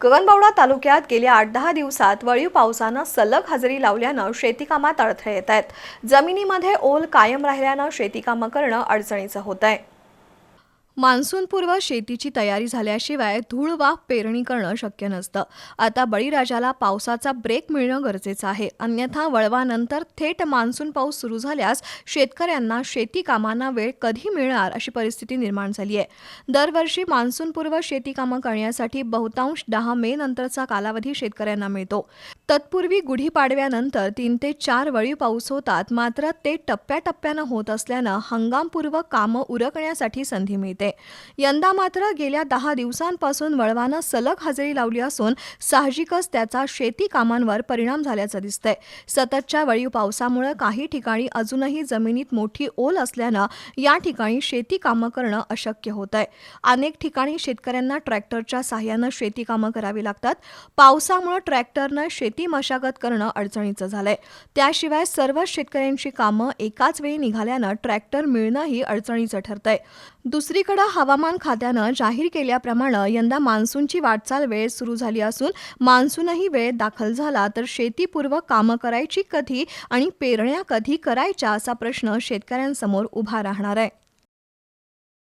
गगनबावडा तालुक्यात गेल्या आठ दहा दिवसात वळीव पावसानं सलग हजेरी लावल्यानं शेतीकामात अडथळे येत आहेत. जमिनीमध्ये ओल कायम राहिल्यानं शेतीकामं करणं अडचणीचं होत आहे मान्सूनपूर्व शेतीची तयारी झाल्याशिवाय धूळ वाफ पेरणी करणं शक्य नसतं. आता बळीराजाला पावसाचा ब्रेक मिळणं गरजेचं आहे. अन्यथा वळवानंतर थेट मान्सून पाऊस सुरू झाल्यास शेतकऱ्यांना शेती कामांना वेळ कधी मिळणार अशी परिस्थिती निर्माण झाली आहे दरवर्षी मान्सूनपूर्व शेती कामं करण्यासाठी बहुतांश दहा मे नंतरचा कालावधी शेतकऱ्यांना मिळतो. तत्पूर्वी गुढीपाडव्यानंतर तीन ते चार वळी पाऊस होतात मात्र ते टप्प्याटप्प्यानं होत असल्यानं हंगामपूर्व कामं उरकण्यासाठी संधी मिळते. यंदा मात्र गेल्या दहा दिवसांपासून वळवानं सलग हजेरी लावली असून साहजिकच त्याचा शेती कामांवर परिणाम झाल्याचं दिसतंय. सततच्या वळीव पावसामुळे काही ठिकाणी अजूनही जमिनीत मोठी ओल असल्यानं या ठिकाणी शेती कामं करणं अशक्य होत आहे अनेक ठिकाणी शेतकऱ्यांना ट्रॅक्टरच्या साह्यानं शेती कामं करावी लागतात. पावसामुळे ट्रॅक्टरनं शेती मशागत करणं अडचणीचं झालंय. त्याशिवाय सर्व शेतकऱ्यांची कामं एकाच वेळी निघाल्यानं ट्रॅक्टर मिळणंही अडचणीचं ठरतंय. दुसरीकडे हवामान खात्यानं जाहीर केल्याप्रमाणे यंदा मान्सूनची वाटचाल वेळ सुरू झाली असून मान्सूनही वेळेत दाखल झाला तर शेतीपूर्वक कामं करायची कधी आणि पेरण्या कधी करायच्या असा प्रश्न शेतकऱ्यांसमोर उभा राहणार आहे.